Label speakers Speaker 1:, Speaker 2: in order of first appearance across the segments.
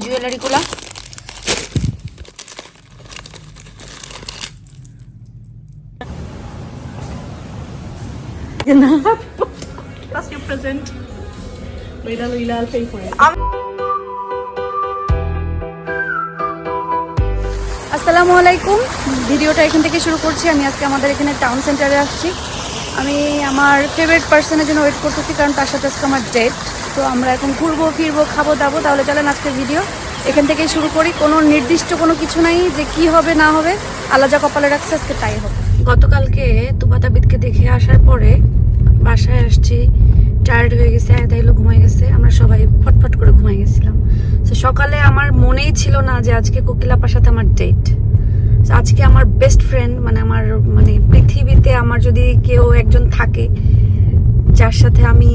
Speaker 1: জুয়েলারিগুলা
Speaker 2: That's your present. Leila, Leila, I'll pay for it.
Speaker 1: আসসালামু আলাইকুম ভিডিওটা এখান থেকে শুরু করছি আমি আজকে আমাদের এখানে টাউন সেন্টারে আসছি আমি আমার ফেভারিট পার্সনের জন্য ওয়েট করতেছি কারণ তার সাথে আজকে আমার ডেট তো আমরা এখন ঘুরবো, ফিরবো, খাব, দাবো। তাহলে চলেন আজকের ভিডিও এখান থেকেই শুরু করি। কোনো নির্দিষ্ট কোনো কিছু নাই যে কি হবে, না হবে। আল্লাহ যা কপালে রাখছে, আজকে তাই হবে। গতকালকে তুবাতাবিদকে দেখে আসার পরে বাসায় আসছি টায়ার্ড হয়ে গেছে আয়দা এলো ঘুমাই গেছে। আমরা সবাই ফটফট করে ঘুমাই গেছিলাম। তো সকালে আমার মনেই ছিল না যে আজকে কোকিলাপার সাথে আমার ডেট আজকে আমার বেস্ট ফ্রেন্ড মানে আমার মানে পৃথিবীতে আমার যদি কেউ একজন থাকে, যার সাথে আমি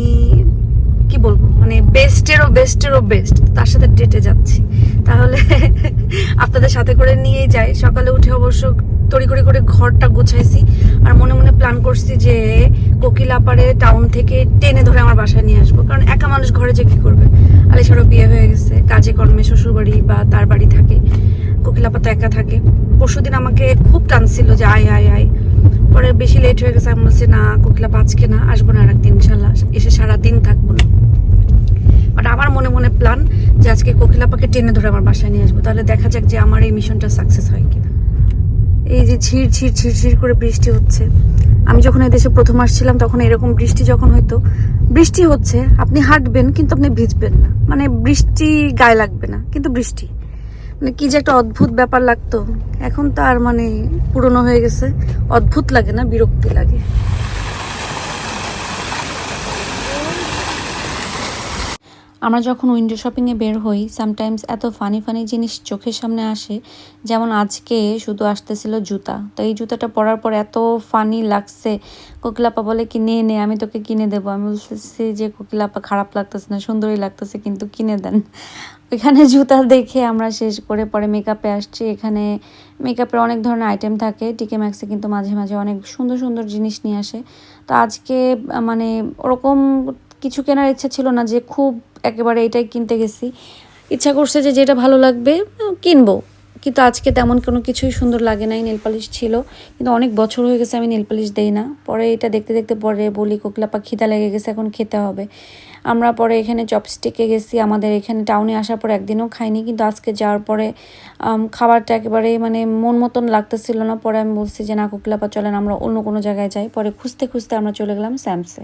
Speaker 1: কি বলব? মানে বেস্টেরও বেস্টেরও বেস্ট তার সাথে ডেটে যাচ্ছি। তাহলে আপনাদের সাথে করে নিয়েই যাই। সকালে উঠে অবশ্য তড়ি করে ঘরটা গোছাইছি। আর মনে মনে প্ল্যান করছি যে কোকিলাপাড়ে টাউন থেকে টেনে ধরে আমার বাসায় নিয়ে আসব। কারণ একা মানুষ ঘরে যে কি করবে? আলিশারও বিয়ে হয়ে গেছে। কাজে কর্মে শ্বশুর বাড়ি বা তার বাড়ি থাকে। কোকিলাপা তো একা থাকে। পরশুদিন আমাকে খুব টানছিল যে আয় আয় আয়। পরে বেশি লেট হয়ে গেছে, আমি বলছি, না কোকিলাপা আজকে না, আসব না আর ইনশাল্লাহ। এসে সারা দিন থাকব না। বাট আমার মনে মনে প্ল্যান যে আজকে কোকিলাপাকে টেনে ধরে আমার বাসায় নিয়ে আসব। তাহলে দেখা যাক যে আমার এই মিশনটা সাকসেস হয় কিনা। এই যে ঝির ঝির ঝির ঝির করে বৃষ্টি হচ্ছে। আমি যখন এই দেশে প্রথম আসছিলাম, তখন এরকম বৃষ্টি যখন হয়তো বৃষ্টি হচ্ছে, আপনি হাঁটবেন, কিন্তু আপনি ভিজবেন না। মানে বৃষ্টি গায়ে লাগবে না, কিন্তু বৃষ্টি। মানে কি যে একটা অদ্ভুত ব্যাপার লাগতো। এখন তো আর মানে পুরনো হয়ে গেছে। অদ্ভুত লাগে না, বিরক্তি লাগে। আমরা যখন উইন্ডো শপিংয়ে বের হই সামটাইমস এত ফানি ফানি জিনিস চোখের সামনে আসে, যেমন আজকে শুধু আসতেছিল জুতা। তো এই জুতাটা পরার পর এত ফানি লাগছে। কোকিলাপা বলে কি, নে নে, আমি তোকে কিনে দেবো। আমি বলতেছি যে, কোকিলাপা, খারাপ লাগতেছে না, সুন্দরই লাগতেছে, কিন্তু কিনে দেন। ওইখানে জুতা দেখে আমরা শেষ করে পরে মেকআপে আসছি। এখানে মেকআপের অনেক ধরনের আইটেম থাকে। টিকে ম্যাক্সে কিন্তু মাঝে মাঝে অনেক সুন্দর সুন্দর জিনিস নিয়ে আসে। তো আজকে মানে ওরকম কিছু কেনার ইচ্ছা ছিল না যে খুব একেবারে এটাই কিনতে গেছি। ইচ্ছা করছে যে যেটা ভালো লাগবে কিনবো। কিন্তু আজকে তেমন কোনো কিছুই সুন্দর লাগে নাই নেল পালিশ ছিল। কিন্তু অনেক বছর হয়ে গেছে, আমি নেল পালিশ দেই না। পরে এটা দেখতে দেখতে পরে বলি কোকিলাপা খিদা লেগে গেছে, এখন খেতে হবে। আমরা পরে এখানে চপস্টিকে গেছি, আমাদের এখানে টাউনে আসার পর একদিনও খাইনি, কিন্তু আজকে যাওয়ার পরে খাবারটা একেবারে মানে মন মতন লাগতেছিল না। পরে আমি বলছি যে, না, কোকিলাপা, চলেন, আমরা অন্য কোনো জায়গায় যাই। পরে খুঁজতে খুঁজতে আমরা চলে গেলাম স্যামসে।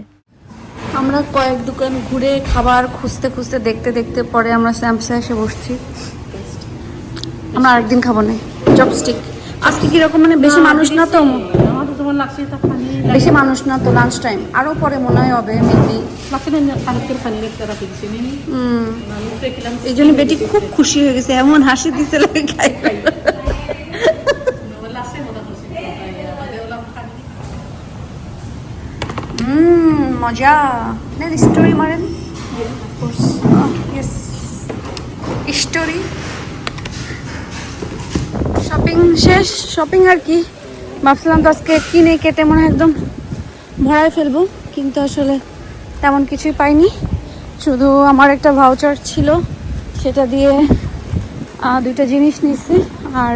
Speaker 1: আমরা কয়েক দোকান ঘুরে খাবার খুঁজতে খুঁজতে, দেখতে দেখতে পরে আমরা স্যামসে এসে বসছি। আমরা আরেকদিন খাব না। চপস্টিক আজকে কীরকম মানে বেশি মানুষ না তো? বেশি মানুষ না তো লাঞ্চ টাইম আরও পরে মনে হয় হবে মেবি এই জন্য বেটি খুব খুশি হয়ে গেছে এমন হাসি দিছে মজা। স্টোরি মারেন? ইয়েস স্টোরি শপিং শেষ শপিং আর কি? ভাবছিলাম তো আজকে কিনে কেটে মনে হয় একদম ভরায় ফেলব, কিন্তু আসলে তেমন কিছুই পাইনি। শুধু আমার একটা ভাউচার ছিল, সেটা দিয়ে দুইটা জিনিস নিয়েছি। আর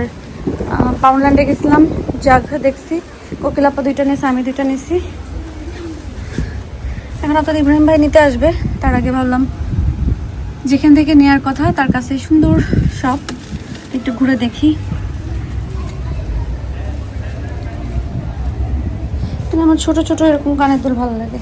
Speaker 1: পাউন্ডল্যান্ডে গেছিলাম জাগ দেখছি কোকিলাপা দুইটা নিয়েছি, আমি দুইটা নিয়েছি। এখন আপনার ইব্রাহিম ভাই নিতে আসবে, তার আগে ভাবলাম যেখান থেকে নেওয়ার কথা, তার কাছে সুন্দর শপ একটু ঘুরে দেখি। কিন্তু আমার ছোট ছোট এরকম কানের দুল ভালো লাগে।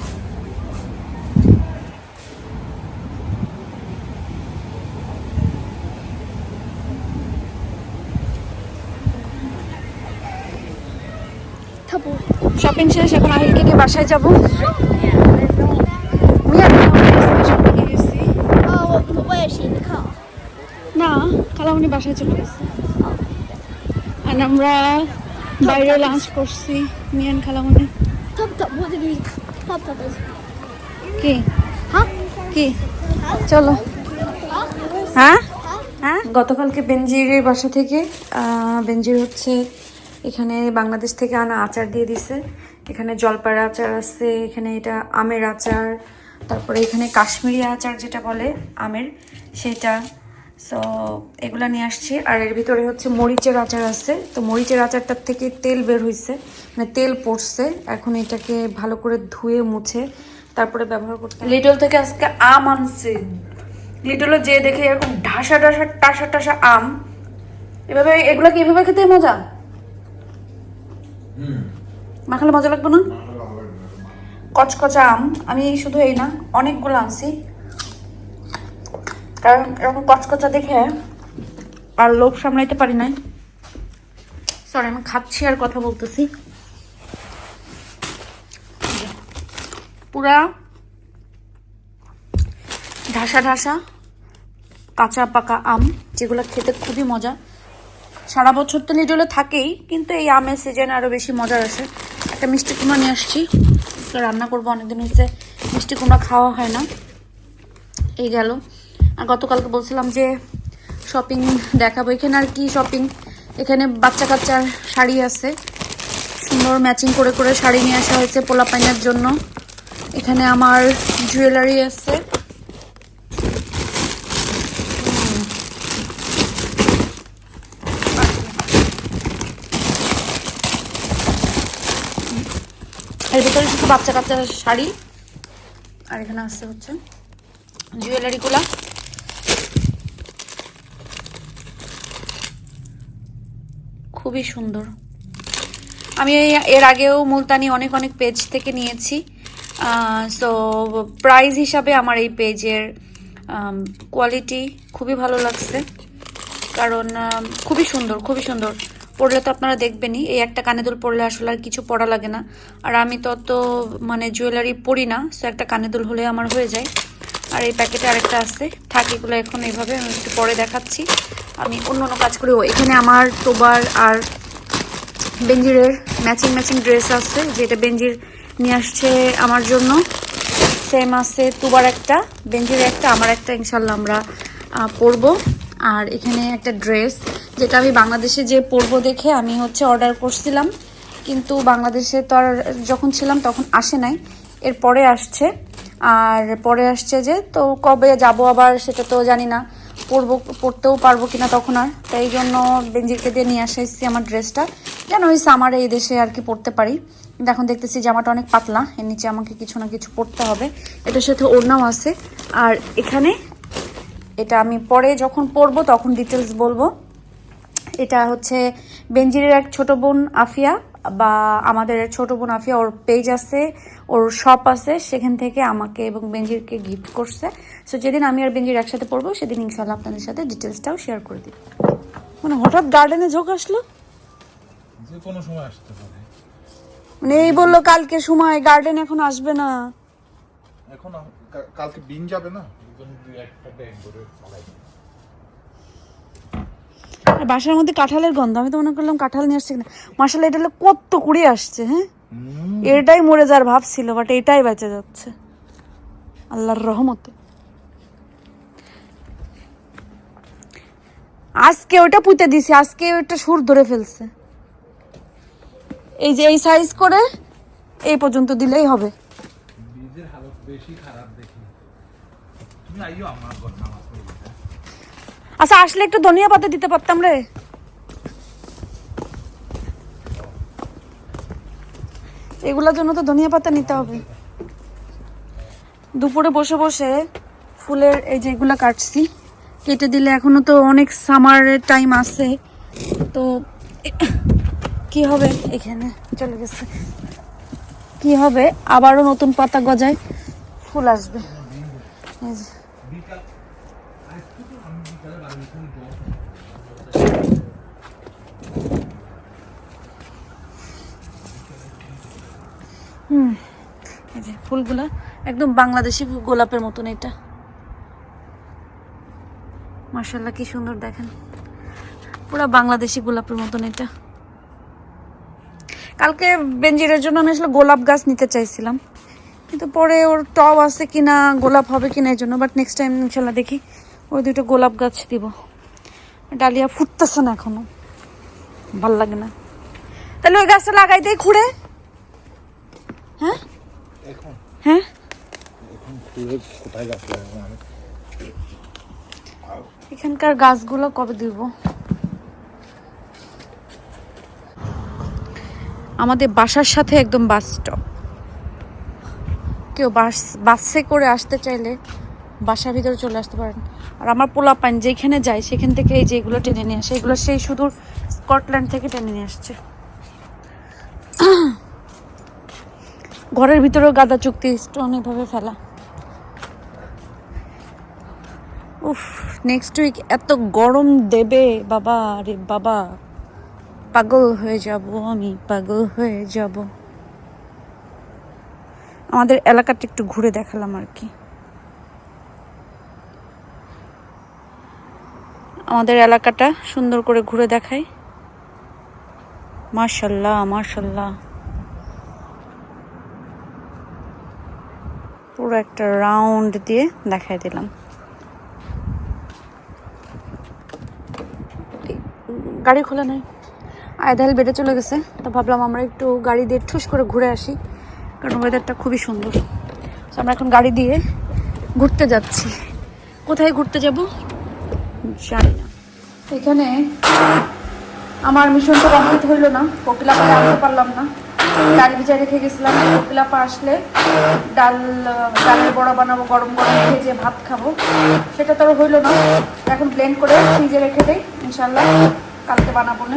Speaker 1: শপিং শেষ এখন আহিলকে নিয়ে বাসায় যাব? না খালামুনি বাসায় চলে গেছে। আর আমরা বাইরে লাঞ্চ করছি মিয়ান খালামুনি কি? কি? চলো। হ্যাঁ? হ্যাঁ? গতকালকে বেনজিরের বাসা থেকে বেনজির হচ্ছে এখানে বাংলাদেশ থেকে আনা আচার দিয়ে দিছে। এখানে জলপাইয়ের আচার আছে এখানে এটা আমের আচার তারপরে এখানে কাশ্মীরি আচার যেটা বলে আমের সেটা সো এগুলা নিয়ে আসছি। আর এর ভিতরে হচ্ছে মরিচের আচার আছে। তো মরিচের আচারটার থেকে তেল বের হয়েছে মানে তেল পড়ছে। এখন এটাকে ভালো করে ধুয়ে মুছে তারপরে ব্যবহার করতে লিটল থেকে আজকে আম আনছে। লিটলে যে দেখে এরকম ঢাসা ঢাসা টাসা টাসা আম। এভাবে এগুলা কি এভাবে খেতে মজা? মাখালে মজা লাগবে না। কচকচা আম। আমি শুধু এই না অনেকগুলো আনছি। কারণ এরকম কচকচা দেখে আর লোভ সামলাইতে পারি নাই। সরি আমি খাচ্ছি আর কথা বলতেছি। পুরা ঢাসা ঢাসা, কাঁচা পাকা আম, যেগুলো খেতে খুবই মজা। সারা বছর তো লিডলে থাকেই, কিন্তু এই আমের সিজন আরও বেশি মজার আসে একটা মিষ্টি কুমড়া নিয়ে আসছি। রান্না করব অনেকদিন হচ্ছে মিষ্টি কুমড়া খাওয়া হয় না। এই গেল। আর গতকালকে বলছিলাম যে শপিং দেখাবো। এখানে আর কি শপিং এখানে বাচ্চা কাচ্চার শাড়ি আছে। সুন্দর ম্যাচিং করে করে শাড়ি নিয়ে আসা হয়েছে পোলা পাইনের জন্য। এখানে আমার জুয়েলারি আছে। এর ভিতরে শুধু বাচ্চা কাচ্চার শাড়ি। আর এখানে আসছে হচ্ছে জুয়েলারিগুলা খুবই সুন্দর। আমি এর আগেও মুলতানি অনেক অনেক পেজ থেকে নিয়েছি। সো প্রাইস হিসাবে আমার এই পেজের কোয়ালিটি খুবই ভালো লাগছে। কারণ খুবই সুন্দর খুবই সুন্দর। পড়লে তো আপনারা দেখবেনই, এই একটা কানে দুল পরলে আসলে আর কিছু পড়া লাগে না। আর আমি তত মানে জুয়েলারি পরি না সো একটা কানে দুল হলে আমার হয়ে যায়। আর এই প্যাকেটে আরেকটা আছে। থাক, এগুলো এখন এইভাবে আমি একটু পরে দেখাচ্ছি। আমি অন্য অন্য কাজ করি এখানে আমার তোবার আর বেঞ্জিরের ম্যাচিং ম্যাচিং ড্রেস আছে, যেটা বেঞ্জির নিয়ে আসছে আমার জন্য। সেম আছে, তুবার একটা, বেঞ্জির একটা, আমার একটা, ইনশাল্লাহ আমরা পরবো। আর এখানে একটা ড্রেস যেটা আমি বাংলাদেশে যে পরবো দেখে আমি হচ্ছে অর্ডার করছিলাম। কিন্তু বাংলাদেশে তো আর যখন ছিলাম তখন আসে নাই। এরপরে আসছে। আর পরে আসছে যে, তো কবে যাব আবার সেটা তো জানি না। পরবো, পরতেও পারব কিনা তখন আর। তাই জন্য বেঞ্জিরকে দিয়ে নিয়ে আসা এসেছি আমার ড্রেসটা। যেন ওই সামার এই দেশে আর কি পরতে পারি। কিন্তু এখন দেখতেছি জামাটা অনেক পাতলা। এর নিচে আমাকে কিছু না কিছু পরতে হবে। এটার সাথে ওড়নাও আছে। আর এখানে এটা আমি পরে যখন পরবো তখন ডিটেলস বলব। এটা হচ্ছে বেঞ্জিরের এক ছোট বোন আফিয়া। বা আমাদের ছোট বোন আফিয়া ওর পেজ আছে ওর শপ আছে সেখান থেকে আমাকে এবং বেঞ্জিরকে গিফট করছে। সো যেদিন আমি আর বেঞ্জির একসাথে পড়ব সেদিন ইনশাল্লাহ আপনাদের সাথে ডিটেলসটাও শেয়ার করে দিই মানে হঠাৎ গার্ডেনে ঝোঁক আসলো?
Speaker 3: যে কোনো সময় আসতে পারে।
Speaker 1: মানে এই বলল কালকে সময় গার্ডেন এখন আসবে না।
Speaker 3: এখন কালকে বিন যাবে না? দুজন দুই একটা ব্যাগ করে
Speaker 1: বাসার মধ্যে কাঁঠালের গন্ধ আমি তো মনে করলাম কাঁঠাল নিয়ে আসছে কিনা। মাসাল এটা হলো কত কুড়ি আসছে হ্যাঁ? এটাই মরে যাওয়ার ভাব ছিল বাট এটাই বেঁচে যাচ্ছে। আল্লাহর রহমতে। আজকে ওটা পুঁতে দিছি আজকে ওটা সুর ধরে ফেলছে। এই যে এই সাইজ করে এই পর্যন্ত দিলেই হবে।
Speaker 3: বীজের হালত বেশি খারাপ দেখি। তুমি আইও আমার ঘর নামাজ পড়বে
Speaker 1: আচ্ছা আসলে একটু ধনিয়া পাতা দিতে পারতাম রে। এগুলোর জন্য তো ধনিয়া পাতা নিতে হবে। দুপুরে বসে বসে ফুলের এই যে এগুলা কাটছি। কেটে দিলে এখনও তো অনেক সামারের টাইম আছে। তো কি হবে এখানে? চলে গেছে। কি হবে? আবারও নতুন পাতা গজায় ফুল আসবে। এই যে। এই যে ফুলগুলা একদম বাংলাদেশি গোলাপের মতন এটা। মার্শাল্লাহ কি সুন্দর দেখেন। পুরা বাংলাদেশি গোলাপের মতন এটা। কালকে বেঞ্জিরের জন্য আমি আসলে গোলাপ গাছ নিতে চাইছিলাম। কিন্তু পরে ওর টব আছে কিনা, গোলাপ হবে কিনা এই জন্য বাট নেক্সট টাইম ইনশাল্লাহ দেখি। ওই দুটো গোলাপ গাছ দিব। ডালিয়া ফুটতেছে না এখনও। ভালো লাগে না। তাহলে ওই গাছটা লাগাই দেই খুঁড়ে। হ্যাঁ? হ্যাঁ? এখানকার গাছগুলো কবে দিব আমাদের বাসার সাথে একদম বাস স্টপ কেউ বাস বাসে করে আসতে চাইলে বাসার ভিতরে চলে আসতে পারেন। আর আমার পোলা পান যেখানে যায় সেখান থেকে এই যে এগুলো টেনে নিয়ে আসে এগুলো সেই সুদূর স্কটল্যান্ড থেকে টেনে নিয়ে আসছে। ঘরের ভিতরেও গাদা চুক্তি স্টোন এভাবে ফেলা। উফ নেক্সট উইক এত গরম দেবে, বাবা রে বাবা। পাগল হয়ে যাব আমি, পাগল হয়ে যাব। আমাদের এলাকাটা একটু ঘুরে দেখালাম আর কি। আমাদের এলাকাটা সুন্দর করে ঘুরে দেখাই। মার্শাল্লাহ মার্শাল্লাহ পুরো একটা রাউন্ড দিয়ে দেখাই দিলাম। গাড়ি খোলা নেই। আয়দাল বেডে চলে গেছে তো ভাবলাম আমরা একটু গাড়ি দিয়ে ঠুস করে ঘুরে আসি কারণ ওয়েদারটা খুবই সুন্দর। তো আমরা এখন গাড়ি দিয়ে ঘুরতে যাচ্ছি। কোথায় ঘুরতে যাব? জানি না। এখানে আমার মিশনটা কমপ্লিট হইল না কোকিলাপা আনতে পারলাম না। ডাল ভিজায় রেখে গেছিলাম কোকিলাপা আসলে ডাল ডালের বড়া বানাবো গরম গরম ভেজে ভাত খাব। সেটা তো আর হইল না। এখন ব্লেন্ড করে ফ্রিজে রেখে দেই ইনশাল্লাহ কালকে বানাবো না।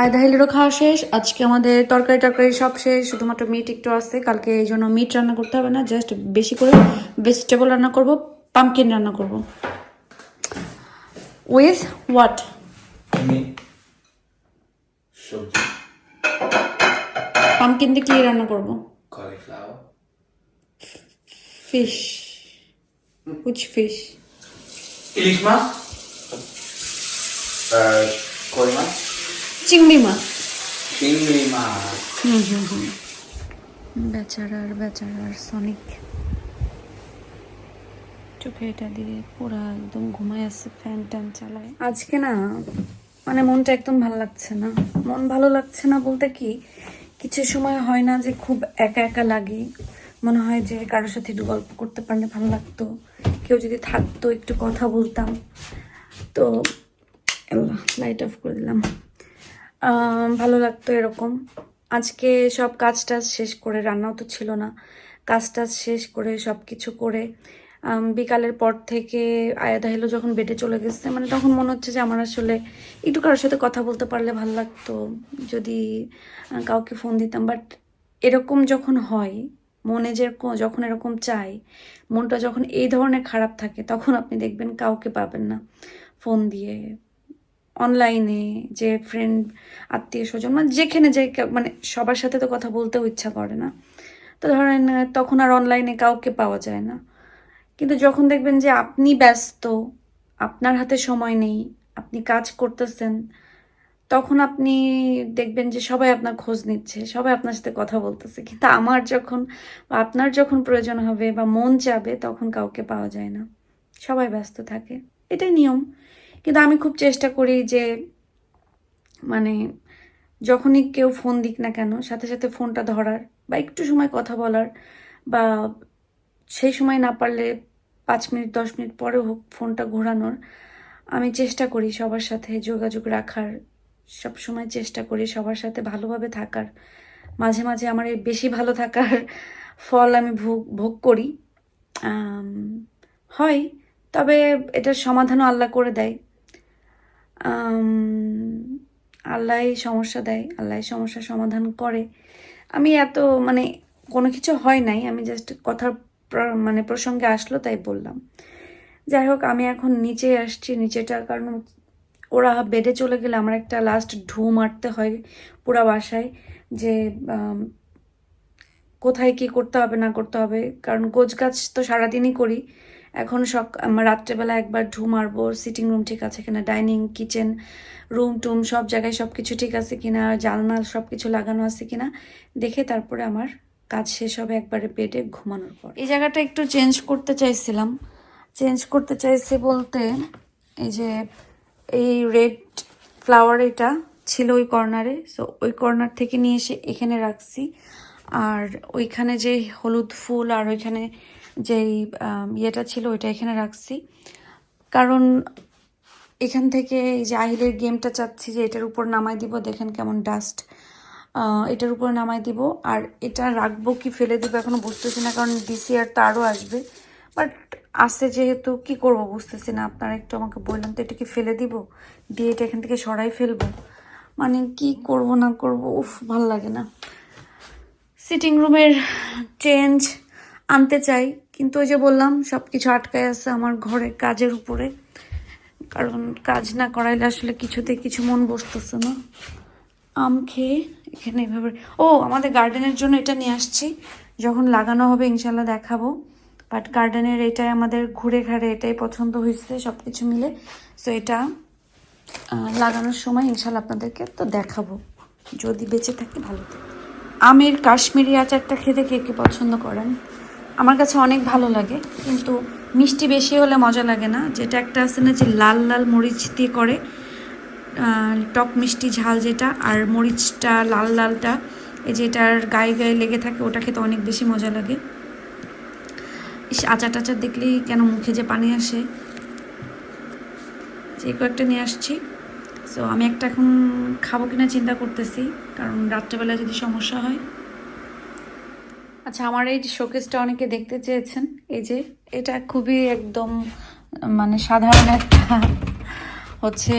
Speaker 1: আয়দা হিলেরও খাওয়া শেষ। আজকে আমাদের তরকারি টরকারি সব শেষ। শুধুমাত্র মিট একটু আছে। কালকে এই জন্য মিট রান্না করতে হবে না। জাস্ট বেশি করে ভেজিটেবল রান্না করব পামকিন রান্না করব। উইথ হোয়াট
Speaker 3: সবজি।
Speaker 1: পামকিন দিয়ে কি রান্না করব? ফিশ। Which fish.
Speaker 3: ইলিশ মাছ। আর কই মাছ?
Speaker 1: চিংড়ি মাছ।
Speaker 3: চিংড়ি মাছ।
Speaker 1: হুম হুম হুম। বেচারার বেচারার সনিক চোখে এটা দিয়ে পুরা একদম ঘুমায় আছে ফ্যান ট্যান চালায়। আজকে না মানে মনটা একদম ভালো লাগছে না। মন ভালো লাগছে না বলতে কি কিছু সময় হয় না যে খুব একা একা লাগে। মনে হয় যে কারোর সাথে একটু গল্প করতে পারলে ভালো লাগতো। কেউ যদি থাকতো, একটু কথা বলতাম। তো লাইট অফ করে দিলাম। ভালো লাগতো এরকম। আজকে সব কাজ টাজ শেষ করে, রান্নাও তো ছিল না। কাজ টাজ শেষ করে সব কিছু করে বিকালের পর থেকে আয়াদা হেলো যখন বেডে চলে গেছে মানে তখন মনে হচ্ছে যে আমার আসলে একটু কারোর সাথে কথা বলতে পারলে ভালো লাগতো, যদি কাউকে ফোন দিতাম। বাট এরকম যখন হয়, মনে যেরকম, যখন এরকম চাই, মনটা যখন এই ধরনের খারাপ থাকে, তখন আপনি দেখবেন কাউকে পাবেন না ফোন দিয়ে। অনলাইনে যে ফ্রেন্ড আত্মীয় স্বজন মানে যেখানে যে মানে সবার সাথে তো কথা বলতেও ইচ্ছা করে না। তো ধরেন, তখন আর অনলাইনে কাউকে পাওয়া যায় না। কিন্তু যখন দেখবেন যে আপনি ব্যস্ত, আপনার হাতে সময় নেই, আপনি কাজ করতেছেন, তখন আপনি দেখবেন যে সবাই আপনার খোঁজ নিচ্ছে, সবাই আপনার সাথে কথা বলতেছে। কিন্তু আমার যখন বা আপনার যখন প্রয়োজন হবে বা মন চাবে, তখন কাউকে পাওয়া যায় না। সবাই ব্যস্ত থাকে। এটাই নিয়ম। কিন্তু আমি খুব চেষ্টা করি যে মানে যখনই কেউ ফোন দিক না কেন, সাথে সাথে ফোনটা ধরার বা একটু সময় কথা বলার বা সেই সময় না পারলে পাঁচ মিনিট, দশ মিনিট পরে হোক ফোনটা ঘোরানোর, আমি চেষ্টা করি সবার সাথে যোগাযোগ রাখার, সব সময় চেষ্টা করি সবার সাথে ভালোভাবে থাকার। মাঝে মাঝে আমার এই বেশি ভালো থাকার ফল আমি ভোগ ভোগ করি। হয়, তবে এটার সমাধানও আল্লাহ করে দেয়। আল্লাহ সমস্যা দেয়, আল্লাহ সমস্যার সমাধান করে। আমি এত মানে কোনো কিছু হয় নাই, আমি জাস্ট কথার মানে প্রসঙ্গে আসলো, তাই বললাম। যাই হোক, আমি এখন নিচে আসছি। নিচেটা কারণ ওরা বেডে চলে গেলে আমার একটা লাস্ট ঢু মারতে হয় পুরা বাসায় যে কোথায় কি করতে হবে, না করতে হবে। কারণ গোছ গাছ তো সারাদিনই করি। এখন সক রাত্রেবেলা একবার ঢু মারবো সিটিং রুম ঠিক আছে কিনা ডাইনিং কিচেন রুম টুম সব জায়গায় সব কিছু ঠিক আছে কিনা জালনাল সব কিছু লাগানো আছে কিনা, দেখে তারপরে আমার কাজ শেষ হবে একবারে বেডে ঘুমানোর পর। এই জায়গাটা একটু চেঞ্জ করতে চাইছিলাম। চেঞ্জ করতে চাইছি বলতে এই যে এই রেড ফ্লাওয়ার এটা ছিল ওই কর্নারে সো ওই কর্নার থেকে নিয়ে এসে এখানে রাখছি। আর ওইখানে যে হলুদ ফুল আর ওইখানে যেই ইয়েটা ছিল ওইটা এখানে রাখছি। কারণ এখান থেকে এই যে আহিলের গেমটা চাচ্ছি যে এটার উপর নামাই দিব, দেখেন কেমন ডাস্ট এটার উপরে নামাই দিব। আর এটা রাখব কি ফেলে দিব এখনও বুঝতেছি না, কারণ ডিসিআর তারও আসবে। বাট আসছে যেহেতু, কি করব বুঝতেছি না। আপনারা একটু আমাকে বললাম তো, এটা কি ফেলে দিব? দিয়ে এটা এখান থেকে সরাই ফেলব। মানে কি করব, না করব, উফ, ভালো লাগে না। সিটিং রুমের চেঞ্জ আনতে চাই, কিন্তু ওই যে বললাম সব কিছু আটকায় আছে আমার ঘরে কাজের উপরে। কারণ কাজ না করাইলে আসলে কিছুতে কিছু মন বসতেছে না। আম খেয়ে এখানে এভাবে ও, আমাদের গার্ডেনের জন্য এটা নিয়ে আসছি। যখন লাগানো হবে ইনশাল্লাহ দেখাবো। বাট গার্ডেনের এটাই আমাদের ঘুরে ঘাড়ে এটাই পছন্দ হয়েছে সব কিছু মিলে। সো এটা লাগানোর সময় ইনশাল্লাহ আপনাদেরকে তো দেখাবো। যদি বেঁচে থাকে, ভালো আমের কাশ্মীরি আচারটা খেতে কে কে পছন্দ করেন? আমার কাছে অনেক ভালো লাগে, কিন্তু মিষ্টি বেশি হলে মজা লাগে না। যেটা একটা আছে না যে, লাল লাল মরিচ দিয়ে করে টক মিষ্টি ঝাল যেটা আর মরিচটা, লাল লালটা, এই যেটার গায়ে গায়ে লেগে থাকে, ওটা খেতে অনেক বেশি মজা লাগে। ইস, আচার টাচার দেখলেই কেন মুখে যে পানি আসে। যে কয়েকটা নিয়ে আসছি। সো আমি একটা এখন খাব কিনা চিন্তা করতেছি, কারণ রাত্রেবেলা যদি সমস্যা হয়। আচ্ছা আমার এই শোকেসটা অনেকে দেখতে চেয়েছেন। এই যে, এটা খুবই একদম মানে সাধারণ একটা, হচ্ছে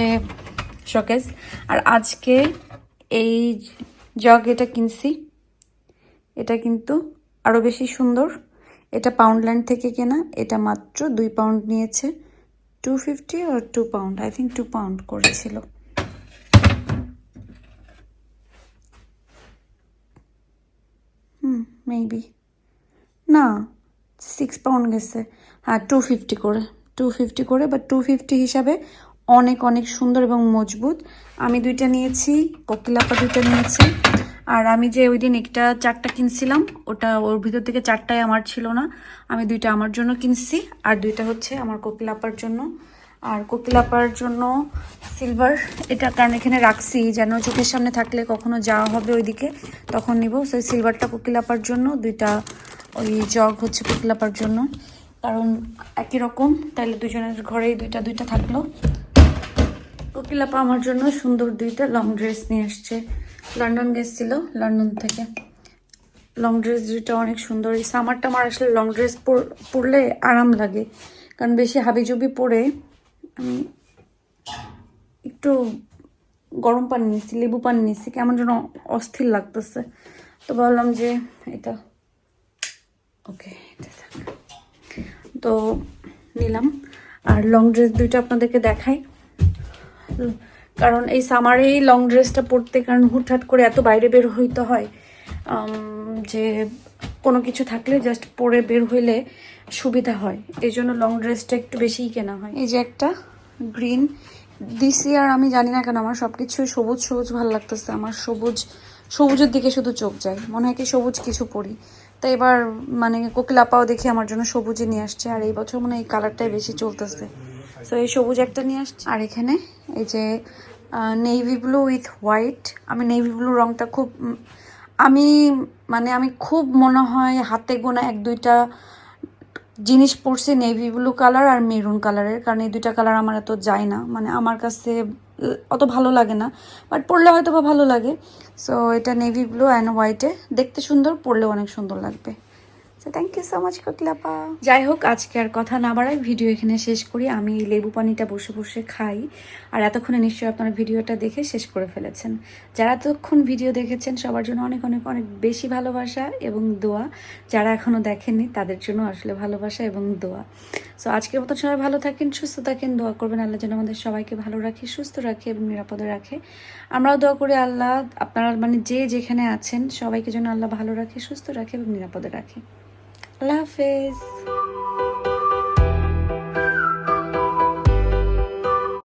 Speaker 1: শোকেস। আর আজকে এই জগ এটা কিনছি। এটা কিন্তু আরও বেশি সুন্দর। এটা পাউন্ডল্যান্ড থেকে কেনা। এটা মাত্র দুই পাউন্ড নিয়েছে। Two fifty R two pound I think two pound করেছিল। হুম মেবি না সিক্স পাউন্ড গেছে। হ্যাঁ টু ফিফটি করে। টু ফিফটি করে বা টু ফিফটি হিসাবে অনেক অনেক সুন্দর এবং মজবুত। আমি দুইটা নিয়েছি, কোকিলাপা দুইটা নিয়েছি। আর আমি যে ওই দিন একটা চারটা কিনছিলাম, ওটা ওর ভিতর থেকে চারটাই আমার ছিল না। আমি দুইটা আমার জন্য কিনছি, আর দুইটা হচ্ছে আমার কোকিলাপার জন্য। আর কোকিলাপার জন্য সিলভার এটা কারণ এখানে রাখছি, যেন চোখের সামনে থাকলে কখনো যাওয়া হবে ওইদিকে, তখন নিব। সেই সিলভারটা কোকিলাপার জন্য, দুইটা ওই জগ হচ্ছে কোকিলাপার জন্য। কারণ একই রকম তাহলে দুজনের ঘরেই দুইটা দুইটা থাকল। কোকিলাপা আমার জন্য সুন্দর দুইটা লং ড্রেস নিয়ে আসছে। লন্ডন গেছিল লন্ডন থেকে। লং ড্রেস দুইটা অনেক সুন্দর এই সামারটা আমার আসলে লং ড্রেস পরলে আরাম লাগে। কারণ বেশি হাবিজুবি পরে আমি একটু গরম পানি নিচ্ছি লেবু পানি নিচ্ছি কেমন যেন অস্থির লাগতেছে। তো বললাম যে এটা ওকে তো নিলাম। আর লং ড্রেস দুইটা আপনাদেরকে দেখাই। কারণ এই সামারে লং ড্রেসটা পরতে, কারণ হুটহাট করে এত বাইরে বের হইতে হয় যে কোনো কিছু থাকলে জাস্ট পরে বের হইলে সুবিধা হয়। এই জন্য লং ড্রেসটা একটু বেশিই কেনা হয়। এই যে একটা গ্রিন দিস ইয়ার আমি জানি না কেন আমার সব কিছুই সবুজ সবুজ ভালো লাগতেছে। আমার সবুজ, সবুজের দিকে শুধু চোখ যায়। মনে হয় কি সবুজ কিছু পরি। তাই এবার মানে কোকিলাপাও দেখে আমার জন্য সবুজে নিয়ে আসছে, আর এই বছর মনে হয় এই কালারটাই বেশি চলতেছে। তো এই সবুজ একটা নিয়ে আসছে। আর এখানে এই যে নেভি ব্লু উইথ হোয়াইট আমি নেভি ব্লু রংটা খুব আমি মানে আমি খুব মনে হয় হাতে গোনা এক দুইটা জিনিস পরছি নেভি ব্লু কালার আর মেরুন কালারের কারণ এই দুইটা কালার আমার এত যায় না। মানে আমার কাছে অত ভালো লাগে না। বাট পরলে হয়তো বা ভালো লাগে। সো এটা নেভি ব্লু অ্যান্ড হোয়াইটে দেখতে সুন্দর, পরলেও অনেক সুন্দর লাগবে। So thank you so much কোকিলাপা যাই হোক, আজকে আর কথা না বাড়াই ভিডিও এখানে শেষ করি। আমি লেবু পানিটা বসে বসে খাই। আর এতক্ষণে নিশ্চয়ই আপনারা ভিডিওটা দেখে শেষ করে ফেলেছেন। যারা এতক্ষণ ভিডিও দেখেছেন, সবার জন্য অনেক অনেক অনেক বেশি ভালোবাসা এবং দোয়া। যারা এখনও দেখেননি, তাদের জন্য আসলে ভালোবাসা এবং দোয়া। সো আজকের মতো সবাই ভালো থাকেন, সুস্থ থাকেন, দোয়া করবেন। আল্লাহ যেন আমাদের সবাইকে ভালো রাখে, সুস্থ রাখে এবং নিরাপদে রাখে। আমরাও দোয়া করি আল্লাহ, আপনারা মানে যে যেখানে আছেন, সবাইকে যেন আল্লাহ ভালো রাখে, সুস্থ রাখে এবং নিরাপদে রাখে। আল্লাহ হাফেজ